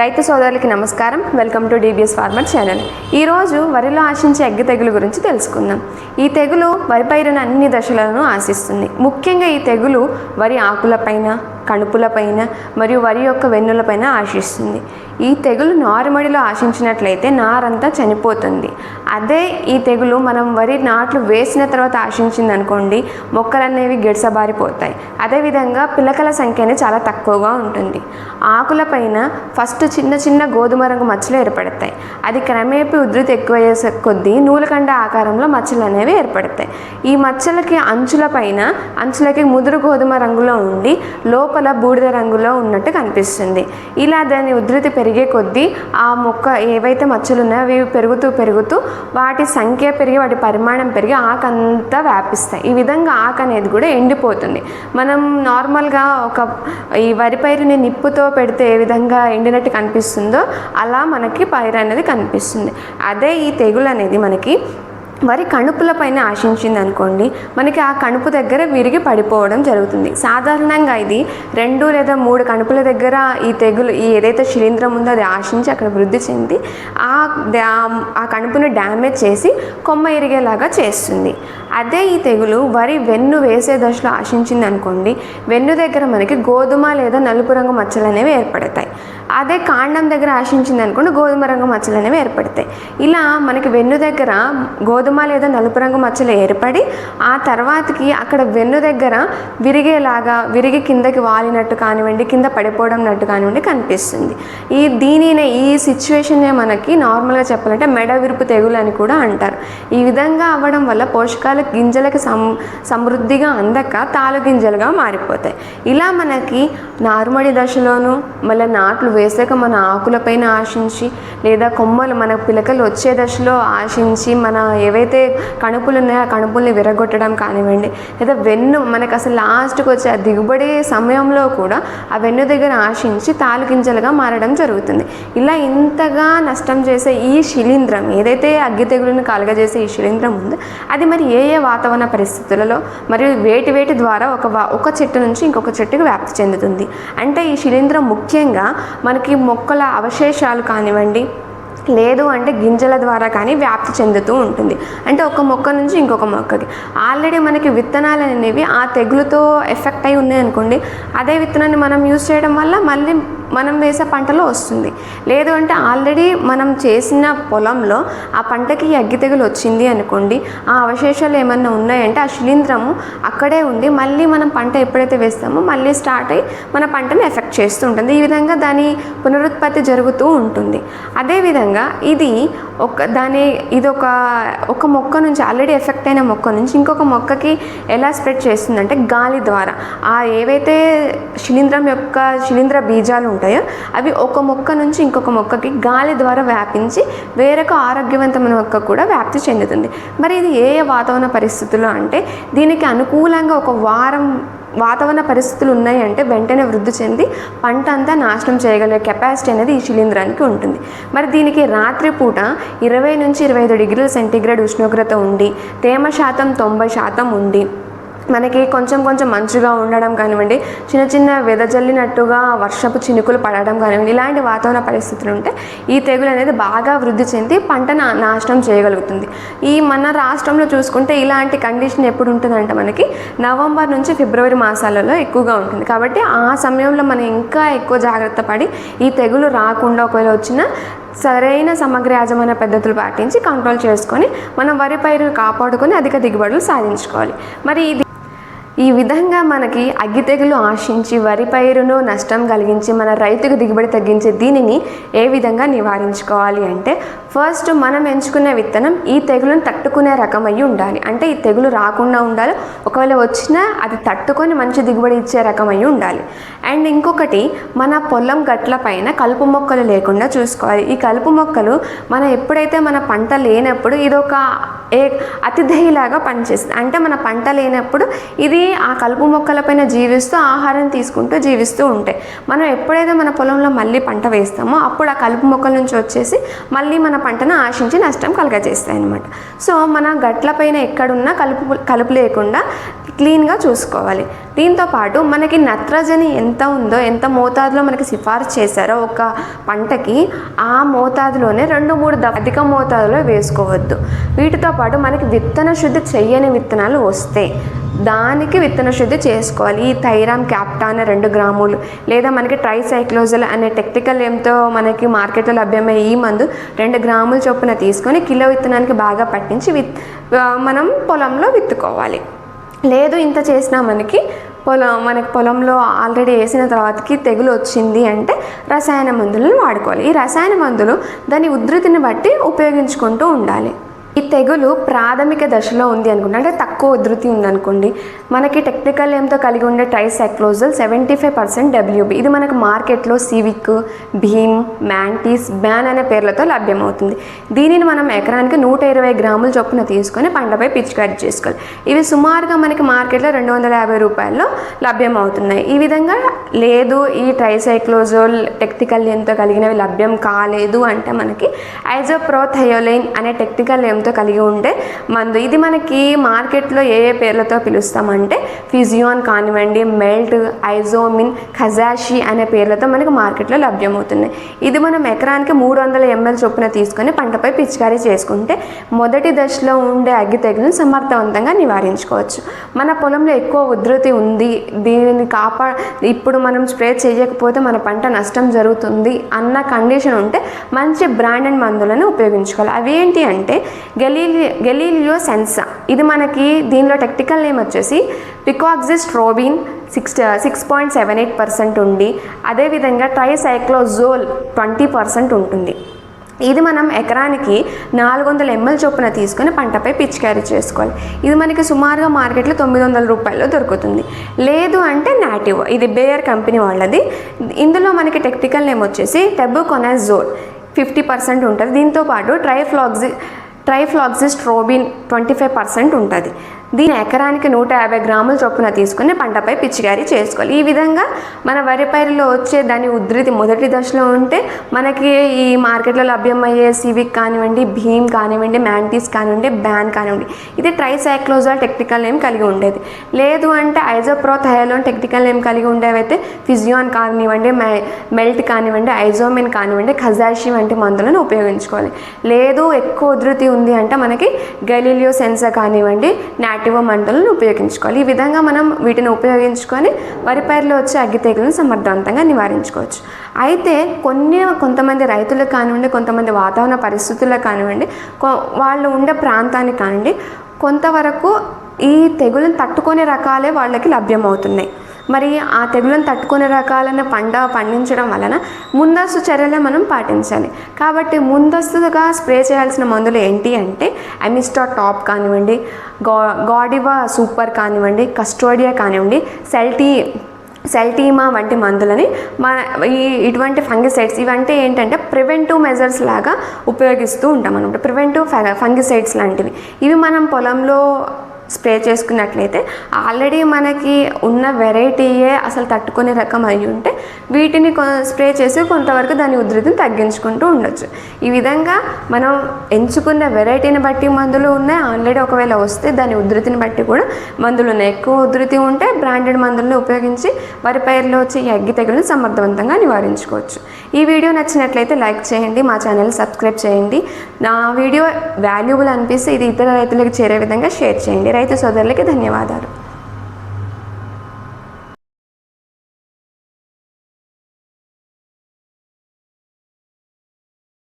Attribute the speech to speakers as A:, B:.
A: రైతు సోదరులకి నమస్కారం. Welcome to DBS farmer channel ఈరోజు వరిలో ఆశించే అగ్గి తెగులు గురించి తెలుసుకుందాం. ఈ తెగులు వరి పైరున అన్ని దశలను ఆశిస్తుంది. ముఖ్యంగా ఈ తెగులు వరి ఆకులపైన కణుపులపైన మరియు వరి యొక్క వెన్నులపైన ఆశిస్తుంది. ఈ తెగులు నారుమడిలో ఆశించినట్లయితే నారంతా చనిపోతుంది. అదే ఈ తెగులు మనం వరి నాట్లు వేసిన తర్వాత ఆశించింది అనుకోండి మొక్కలు అనేవి గిడసబారిపోతాయి అదేవిధంగా పిలకల సంఖ్యనే చాలా తక్కువగా ఉంటుంది. ఆకులపైన ఫస్ట్ చిన్న చిన్న గోధుమ రంగు మచ్చలు ఏర్పడతాయి. అది క్రమేపీ ఉధృతి ఎక్కువయ్యే కొద్దీ నూలుకండ ఆకారంలో మచ్చలు అనేవి ఏర్పడతాయి. ఈ మచ్చలకి అంచుల పైన అంచులకి ముదురు గోధుమ రంగులో ఉండి లోపల బూడిద రంగులో ఉన్నట్టు కనిపిస్తుంది. ఇలా దాని ఉధృతి పెరిగే కొద్దీ ఆ మొక్క ఏవైతే మచ్చలు ఉన్నాయో అవి పెరుగుతూ పెరుగుతూ వాటి సంఖ్య పెరిగి వాటి పరిమాణం పెరిగి ఆకంతా వ్యాపిస్తాయి. ఈ విధంగా ఆకు అనేది కూడా ఎండిపోతుంది. మనం నార్మల్గా ఒక ఈ వరి పైరుని నిప్పుతో పెడితే ఏ విధంగా ఎండినట్టు కనిపిస్తుందో అలా మనకి పైరు అనేది కనిపిస్తుంది. అదే ఈ తెగులు అనేది మనకి వరి కణుపుల పైన ఆశించింది అనుకోండి మనకి ఆ కణుపు దగ్గర విరిగి పడిపోవడం జరుగుతుంది. సాధారణంగా ఇది రెండు లేదా మూడు కణుపుల దగ్గర ఈ తెగులు ఈ ఏదైతే శిలీంద్రం ఉందో అది ఆశించి అక్కడ వృద్ధి చెంది ఆ ఆ కణుపును డ్యామేజ్ చేసి కొమ్మ ఇరిగేలాగా చేస్తుంది. అదే ఈ తెగులు వరి వెన్ను వేసే దశలో ఆశించింది అనుకోండి వెన్ను దగ్గర మనకి గోధుమ లేదా నలుపు రంగు మచ్చలు అనేవి ఏర్పడతాయి. అదే కాండం దగ్గర ఆశించింది అనుకోండి గోధుమ రంగు మచ్చలు అనేవి ఏర్పడతాయి. ఇలా మనకి వెన్ను దగ్గర గోధుమ లేదా నలుపు రంగు మచ్చలు ఏర్పడి ఆ తర్వాతకి అక్కడ వెన్ను దగ్గర విరిగేలాగా విరిగి కిందకి వాలినట్టు కానివ్వండి కింద పడిపోవడం నట్టు కానివ్వండి కనిపిస్తుంది. ఈ దీనినే ఈ సిచ్యువేషన్నే మనకి నార్మల్గా చెప్పాలంటే మెడ విరుపు తెగులు అని కూడా అంటారు. ఈ విధంగా అవ్వడం వల్ల పోషకాలు గింజలకు సం సమృద్ధిగా అందక తాలు గింజలుగా మారిపోతాయి. ఇలా మనకి నారుమడి దశలోనూ మళ్ళీ నాట్లు వేసాక మన ఆకులపైన ఆశించి లేదా కొమ్మలు మన పిలకలు వచ్చే దశలో ఆశించి మన ఏవైతే కణుపులు ఉన్నాయో ఆ కణుపుల్ని విరగొట్టడం కానివ్వండి లేదా వెన్ను మనకు అసలు లాస్ట్కి వచ్చే ఆ దిగుబడి సమయంలో కూడా ఆ వెన్ను దగ్గర ఆశించి తాలు గింజలుగా మారడం జరుగుతుంది. ఇలా ఇంతగా నష్టం చేసే ఈ శిలీంధ్రం ఏదైతే అగ్గి తెగులను కలగజేసే ఈ శిలీంద్రం ఉందో అది మరి ఏ ఏ వాతావరణ పరిస్థితులలో మరియు వేటి వేటి ద్వారా ఒక వా- ఒక చెట్టు నుంచి ఇంకొక చెట్టుకు వ్యాప్తి చెందుతుంది. అంటే ఈ శిలీంధ్రం ముఖ్యంగా మనకి మొక్కల అవశేషాలు కానివ్వండి లేదు అంటే గింజల ద్వారా కానీ వ్యాప్తి చెందుతూ ఉంటుంది. అంటే ఒక మొక్క నుంచి ఇంకొక మొక్కకి. ఆల్రెడీ మనకి విత్తనాలు అనేవి ఆ తెగులుతో ఎఫెక్ట్ అయి ఉన్నాయి అనుకోండి అదే విత్తనాన్ని మనం యూజ్ చేయడం వల్ల మళ్ళీ మనం వేసే పంటలో వస్తుంది. లేదు అంటే ఆల్రెడీ మనం చేసిన పొలంలో ఆ పంటకి అగ్గి తెగులు వచ్చింది అనుకోండి ఆ అవశేషాలు ఏమన్నా ఉన్నాయంటే ఆ శిలీంధ్రము అక్కడే ఉండి మళ్ళీ మనం పంట ఎప్పుడైతే వేస్తామో మళ్ళీ స్టార్ట్ అయ్యి మన పంటని ఎఫెక్ట్ చేస్తూ ఉంటుంది. ఈ విధంగా దాని పునరుత్పత్తి జరుగుతూ ఉంటుంది. అదేవిధంగా ఇది ఒక దాని ఇది ఒక ఒక మొక్క నుంచి ఆల్రెడీ ఎఫెక్ట్ అయిన మొక్క నుంచి ఇంకొక మొక్కకి ఎలా స్ప్రెడ్ చేస్తుందంటే గాలి ద్వారా. ఆ ఏవైతే శిలీంధ్రం యొక్క శిలీంధ్ర బీజాలు ఉంటాయో? అవి ఒక మొక్క నుంచి ఇంకొక మొక్కకి గాలి ద్వారా వ్యాపించి వేరొక ఆరోగ్యవంతమైన మొక్క కూడా వ్యాప్తి చెందుతుంది. మరి ఇది ఏ ఏ వాతావరణ పరిస్థితుల్లో అంటే దీనికి అనుకూలంగా ఒక వారం వాతావరణ పరిస్థితులు ఉన్నాయి అంటే వెంటనే వృద్ధి చెంది పంట అంతా నాశనం చేయగలిగే కెపాసిటీ అనేది ఈ శిలీంధ్రానికి ఉంటుంది. మరి దీనికి రాత్రిపూట ఇరవై నుంచి ఇరవై ఐదు డిగ్రీల సెంటీగ్రేడ్ ఉష్ణోగ్రత ఉండి తేమ శాతం తొంభై శాతం ఉండి మనకి కొంచెం కొంచెం మంచుగా ఉండడం కానివ్వండి చిన్న చిన్న వెదజల్లినట్టుగా వర్షపు చినుకులు పడడం కానివ్వండి ఇలాంటి వాతావరణ పరిస్థితులు ఉంటే ఈ తెగులు అనేది బాగా వృద్ధి చెంది పంట నా- నాశనం చేయగలుగుతుంది. ఈ మన రాష్ట్రంలో చూసుకుంటే ఇలాంటి కండిషన్ ఎప్పుడు ఉంటుందంటే మనకి నవంబర్ నుంచి ఫిబ్రవరి మాసాలలో ఎక్కువగా ఉంటుంది. కాబట్టి ఆ సమయంలో మనం ఇంకా ఎక్కువ జాగ్రత్త పడి ఈ తెగులు రాకుండా ఒకవేళ వచ్చిన సరైన సమగ్ర యాజమాన్య పద్ధతులు పాటించి కంట్రోల్ చేసుకొని మనం వరి పైరును కాపాడుకొని అధిక దిగుబడులు సాధించుకోవాలి. మరి ఇది ఈ విధంగా మనకి అగ్గి తెగులు ఆశించి వరి పైరును నష్టం కలిగించి మన రైతుకు దిగుబడి తగ్గించే దీనిని ఏ విధంగా నివారించుకోవాలి అంటే ఫస్ట్ మనం ఎంచుకునే విత్తనం ఈ తెగులను తట్టుకునే రకం అయి ఉండాలి. అంటే ఈ తెగులు రాకుండా ఉండాలి. ఒకవేళ వచ్చినా అది తట్టుకొని మంచి దిగుబడి ఇచ్చే రకం అయి ఉండాలి. అండ్ ఇంకొకటి మన పొలం గట్ల పైన కలుపు మొక్కలు లేకుండా చూసుకోవాలి. ఈ కలుపు మొక్కలు మనం ఎప్పుడైతే మన పంట లేనప్పుడు ఇది ఒక ఏ అతిథేయిలాగా పనిచేస్తుంది. అంటే మన పంట లేనప్పుడు ఇది ఆ కలుపు మొక్కలపైన జీవిస్తూ ఆహారం తీసుకుంటూ జీవిస్తూ ఉంటాయి. మనం ఎప్పుడైతే మన పొలంలో మళ్ళీ పంట వేస్తామో అప్పుడు ఆ కలుపు మొక్కల నుంచి వచ్చేసి మళ్ళీ మన పంటను ఆశించి నష్టం కలగజేస్తాయి అనమాట సో మన గట్లపైన ఎక్కడున్నా కలుపు కలుపు లేకుండా క్లీన్గా చూసుకోవాలి. దీంతో పాటు మనకి నత్రజని ఎంత ఉందో ఎంత మోతాదులో మనకి సిఫార్సు చేశారో ఒక పంటకి ఆ మోతాదులోనే రెండు మూడు అధిక మోతాదులో వేసుకోవద్దు. వీటితో పాటు మనకి విత్తన శుద్ధి చెయ్యని విత్తనాలు వస్తాయి దానికి విత్తన శుద్ధి చేసుకోవాలి. ఈ థైరామ్ క్యాప్టా అనే రెండు గ్రాములు లేదా మనకి ట్రైసైక్లోజల్ అనే టెక్నికల్ ఏంతో మనకి మార్కెట్లో లభ్యమయ్యే ఈ మందు రెండు గ్రాముల చొప్పున తీసుకొని కిలో విత్తనానికి బాగా పట్టించి విత్ మనం పొలంలో విత్తుకోవాలి. లేదు ఇంత చేసినా మనకి పొలం మనకి పొలంలో ఆల్రెడీ వేసిన తర్వాతకి తెగులు వచ్చింది అంటే రసాయన మందులను వాడుకోవాలి. ఈ రసాయన మందులు దాని ఉధృతిని బట్టి ఉపయోగించుకుంటూ ఉండాలి. ఈ తెగులు ప్రాథమిక దశలో ఉంది అనుకోండి అంటే తక్కువ ఉధృతి ఉందనుకోండి. మనకి టెక్నికల్ ఏంతో కలిగి ఉండే tricyclazole seventy five percent WB ఇది మనకు మార్కెట్లో సివిక్ భీమ్ మ్యాంటీస్ బ్యాన్ అనే పేర్లతో లభ్యమవుతుంది. దీనిని మనం ఎకరానికి నూట ఇరవై గ్రాముల చొప్పున తీసుకొని పంటపై పిచికారీ చేసుకోవాలి. ఇవి సుమారుగా మనకి మార్కెట్లో రెండు వందల యాభై రూపాయల్లో లభ్యమవుతున్నాయి. ఈ విధంగా లేదు ఈ ట్రైసైక్లోజోల్ టెక్నికల్ ఎంతో కలిగినవి లభ్యం కాలేదు అంటే మనకి ఐజోప్రోథయోలైన్ అనే టెక్నికల్ పేరుతో కలిగి ఉండే మందు. ఇది మనకి మార్కెట్లో ఏ ఏ పేర్లతో పిలుస్తామంటే ఫిజియోన్ కానివ్వండి మెల్ట్ ఐజోమిన్ ఖజాషి అనే పేర్లతో మనకి మార్కెట్లో లభ్యమవుతున్నాయి ఇది మనం ఎకరానికి మూడు వందల ఎంఎల్ చొప్పున తీసుకొని పంటపై పిచికారీ చేసుకుంటే మొదటి దశలో ఉండే అగ్గి తెగులను సమర్థవంతంగా నివారించుకోవచ్చు. మన పొలంలో ఎక్కువ ఉధృతి ఉంది దీనిని కాపా ఇప్పుడు మనం స్ప్రే చేయకపోతే మన పంట నష్టం జరుగుతుంది అన్న కండిషన్ ఉంటే మంచి బ్రాండెడ్ మందులను ఉపయోగించుకోవాలి. అవి ఏంటి అంటే గెలీలి గెలీలియో సెన్సా. ఇది మనకి దీనిలో టెక్నికల్ నేమ్ వచ్చేసి picoxystrobin six six point seven eight percent ఉండి అదేవిధంగా ట్రైసైక్లోజోల్ ట్వంటీ పర్సెంట్ ఉంటుంది. ఇది మనం ఎకరానికి నాలుగు వందల ఎంఎల్ చొప్పున తీసుకొని పంటపై పిచికారీ చేసుకోవాలి. ఇది మనకి సుమారుగా మార్కెట్లో తొమ్మిది వందల రూపాయల్లో దొరుకుతుంది. లేదు అంటే నాటివ్. ఇది బేయర్ కంపెనీ వాళ్ళది. ఇందులో మనకి టెక్నికల్ నేమ్ వచ్చేసి టెబుకొనాజోల్. ఫిఫ్టీ పర్సెంట్ ఉంటుంది. దీంతో పాటు trifloxystrobin twenty five percent ఉంటుంది. దీని ఎకరానికి నూట యాభై గ్రాముల చొప్పున తీసుకుని పంటపై పిచికారీ చేసుకోవాలి. ఈ విధంగా మన వరి పైరులో వచ్చే దాని ఉధృతి మొదటి దశలో ఉంటే మనకి ఈ మార్కెట్లో లభ్యమయ్యే సివిక్ కానివ్వండి భీమ్ కానివ్వండి మ్యాంటీస్ కానివ్వండి బ్యాన్ కానివ్వండి ఇది ట్రైసైక్లోజాల్ టెక్నికల్ నేమ్ కలిగి ఉండేది. లేదు అంటే ఐజోప్రోథయోలోన్ టెక్నికల్ నేమ్ కలిగి ఉండేవైతే ఫిజియోన్ కానివ్వండి మె- మెల్ట్ కానివ్వండి ఐజోమిన్ కానివ్వండి ఖజాషి వంటి మందులను ఉపయోగించుకోవాలి. లేదు ఎక్కువ ఉధృతి ఉంది అంటే మనకి గలీలియో సెన్సర్ కానివ్వండి యాక్టివో మందులను ఉపయోగించుకోవాలి. ఈ విధంగా మనం వీటిని ఉపయోగించుకొని వరి పైరులో వచ్చే అగ్గి తెగులను సమర్థవంతంగా నివారించుకోవచ్చు. అయితే కొన్ని కొంతమంది రైతులు కానివ్వండి కొంతమంది వాతావరణ పరిస్థితులకు కానివ్వండి కొ- వాళ్ళు ఉండే ప్రాంతానికి కానివ్వండి కొంతవరకు ఈ తెగులను తట్టుకునే రకాలే వాళ్ళకి లభ్యమవుతున్నాయి. మరి ఆ తెగులను తట్టుకునే రకాలైన పంట పండించడం వలన ముందస్తు చర్యలే మనం పాటించాలి. కాబట్టి ముందస్తుగా స్ప్రే చేయాల్సిన మందులు ఏంటి అంటే అమిస్టా టాప్ కానివ్వండి గా గాడివా సూపర్ కానివ్వండి కస్టోడియా కానివ్వండి సెల్టీ సెల్టీమా వంటి మందులని మన ఈ ఇటువంటి ఫంగిసైడ్స్ ఇవంటే ఏంటంటే ప్రివెంటివ్ మెజర్స్ లాగా ఉపయోగిస్తూ ఉంటాం అనమాట ప్రివెంటివ్ ఫంగిసైడ్స్ లాంటివి. ఇవి మనం పొలంలో స్ప్రే చేసుకున్నట్లయితే ఆల్రెడీ మనకి ఉన్న వెరైటీయే అసలు తట్టుకునే రకం అయి ఉంటే వీటిని కొ- స్ప్రే చేసి కొంతవరకు దాని ఉధృతిని తగ్గించుకుంటూ ఉండొచ్చు. ఈ విధంగా మనం ఎంచుకున్న వెరైటీని బట్టి మందులు ఉన్నాయి. ఆల్రెడీ ఒకవేళ వస్తే దాని ఉధృతిని బట్టి కూడా మందులు ఉన్నాయి. ఎక్కువ ఉధృతి ఉంటే బ్రాండెడ్ మందులను ఉపయోగించి వరి పైరులో వచ్చే అగ్గి తెగులను సమర్థవంతంగా నివారించుకోవచ్చు. ఈ వీడియో నచ్చినట్లయితే లైక్ చేయండి మా ఛానల్ సబ్స్క్రైబ్ చేయండి. నా వీడియో వాల్యుబుల్ అనిపిస్తే ఇది ఇతర రైతులకు చేరే విధంగా షేర్ చేయండి. రైతు సోదరులకి ధన్యవాదాలు.